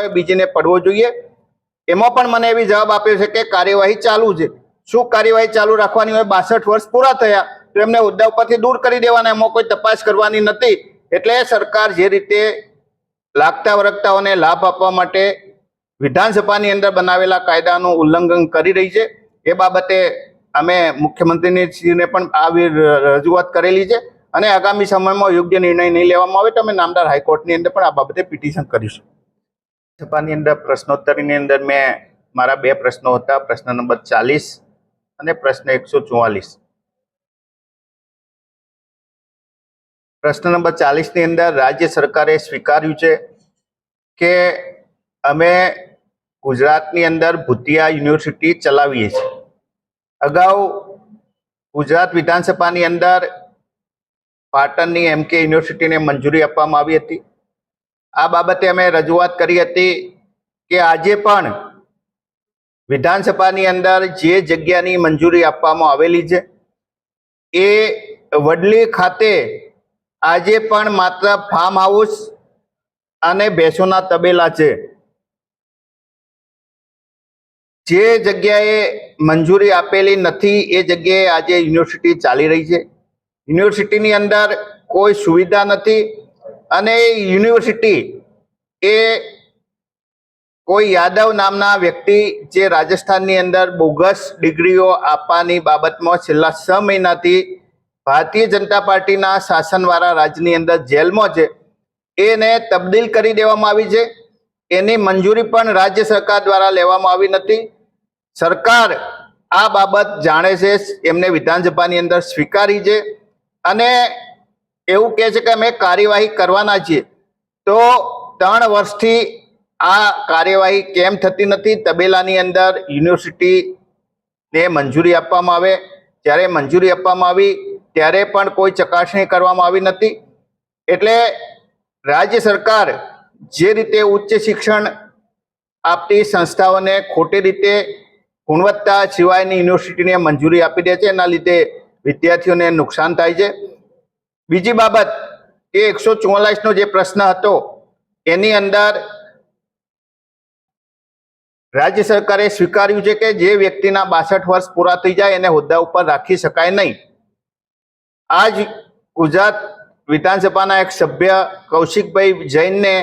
હોય, બીજીને પડવો જોઈએ. એમાં પણ મને એવી જવાબ આપ્યો છે કે કાર્યવાહી ચાલુ છે. શું કાર્યવાહી ચાલુ રાખવાની હોય? બાસઠ વર્ષ પૂરા થયા, તો એમને હોદ્દા ઉપરથી દૂર કરી દેવાના, એમાં કોઈ તપાસ કરવાની નથી. એટલે સરકાર જે રીતે લાગતા વરગતાઓને લાભ આપવા માટે વિધાનસભાની અંદર બનાવેલા કાયદાનું ઉલ્લંઘન કરી રહી છે. એ બાબતે અમે મુખ્યમંત્રીને પણ આવી રજૂઆત કરેલી છે. અને આગામી સમયમાં યોગ્ય નિર્ણય નહીં લેવામાં આવે તો અમે નામદાર હાઈકોર્ટની અંદર પણ આ બાબતે પિટિશન કરીશું. સભાની અંદર પ્રશ્નોત્તરીની અંદર મેં મારા બે પ્રશ્નો હતા. પ્રશ્ન નંબર ચાલીસ અને પ્રશ્ન એકસો ચુમ્માલીસ પ્રશ્ન નંબર ચાલીસની અંદર રાજ્ય સરકારે સ્વીકાર્યું છે કે અમે ગુજરાતની અંદર ભૂતિયા યુનિવર્સિટી ચલાવીએ છીએ. અગાઉ ગુજરાત વિધાનસભાની અંદર પાટણની એમ કે યુનિવર્સિટીને મંજૂરી આપવામાં આવી હતી. આ બાબતે અમે રજૂઆત કરી હતી કે આજે પણ વિધાનસભાની અંદર જે જગ્યાની મંજૂરી આપવામાં આવેલી છે, એ વડલી ખાતે આજે પણ માત્ર ફાર્મ હાઉસ અને ભેંસોના તબેલા છે. જે જગ્યાએ મંજૂરી આપેલી નથી, એ જગ્યાએ આજે યુનિવર્સિટી ચાલી રહી છે. યુનિવર્સિટીની અંદર કોઈ સુવિધા નથી અને યુનિવર્સિટી એ કોઈ યાદવ નામના વ્યક્તિ જે રાજસ્થાનની અંદર બોગસ ડિગ્રીઓ આપવાની બાબતમાં છેલ્લા છ મહિનાથી ભારતીય જનતા પાર્ટીના શાસનવાળા રાજ્યની અંદર જેલમાં છે. એને તબદીલ કરી દેવામાં આવી છે. એની મંજૂરી પણ રાજ્ય સરકાર દ્વારા લેવામાં આવી નથી. સરકાર આ બાબત જાણે છે, એમને વિધાનસભાની અંદર સ્વીકારી છે. અને એવું કહે છે કે અમે કાર્યવાહી કરવાના છીએ. તો ત્રણ વર્ષથી આ કાર્યવાહી કેમ થતી નથી? તબેલાની અંદર યુનિવર્સિટીને મંજૂરી આપવામાં આવે. જ્યારે મંજૂરી આપવામાં આવી, ત્યારે પણ કોઈ ચકાસણી કરવામાં આવી નથી. એટલે રાજ્ય સરકાર જે રીતે ઉચ્ચ શિક્ષણ આપતી સંસ્થાઓને ખોટી રીતે ગુણવત્તા સિવાયની યુનિવર્સિટીને મંજૂરી આપી દે છે, એના લીધે વિદ્યાર્થીઓને નુકસાન થાય છે. બીજી બાબત એ એકસો નો જે પ્રશ્ન હતો, એની અંદર રાજ્ય સરકારે સ્વીકાર્યું છે કે જે વ્યક્તિના બાસઠ વર્ષ પૂરા થઈ જાય એને હોદ્દા ઉપર રાખી શકાય નહીં. આજ ગુજરાત વિધાનસભાના એક સભ્ય કૌશિકભાઈ જૈનને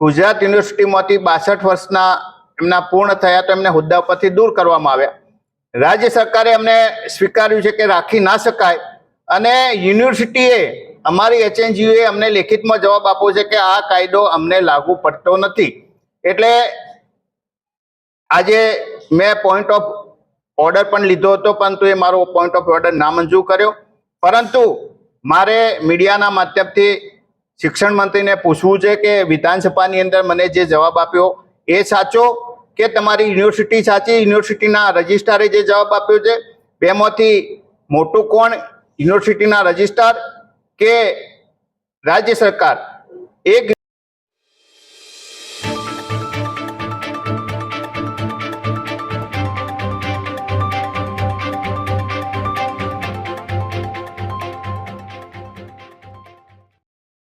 ગુજરાત યુનિવર્સિટીમાંથી બાસઠ વર્ષના એમના પૂર્ણ થયા તો એમને હોદ્દા પરથી દૂર કરવામાં આવ્યા. રાજ્ય સરકારે એમને સ્વીકાર્યું છે કે રાખી ના શકાય. અને યુનિવર્સિટીએ અમારી એચએનજીયુએ અમને લેખિતમાં જવાબ આપ્યો છે કે આ કાયદો અમને લાગુ પડતો નથી. એટલે આજે મેં પોઈન્ટ ઓફ ઓર્ડર પણ લીધો હતો, પરંતુ એ મારો પોઈન્ટ ઓફ ઓર્ડર નામંજૂર કર્યો. પરંતુ મારે મીડિયાના માધ્યમથી શિક્ષણ મંત્રીને પૂછવું છે કે વિધાનસભાની અંદર મને જે જવાબ આપ્યો એ સાચો કે તમારી યુનિવર્સિટી સાચી? યુનિવર્સિટીના રજિસ્ટ્રારે જે જવાબ આપ્યો છે? બેમાંથી મોટું કોણ? યુનિવર્સિટીના રજિસ્ટ્રાર કે રાજ્ય સરકાર એક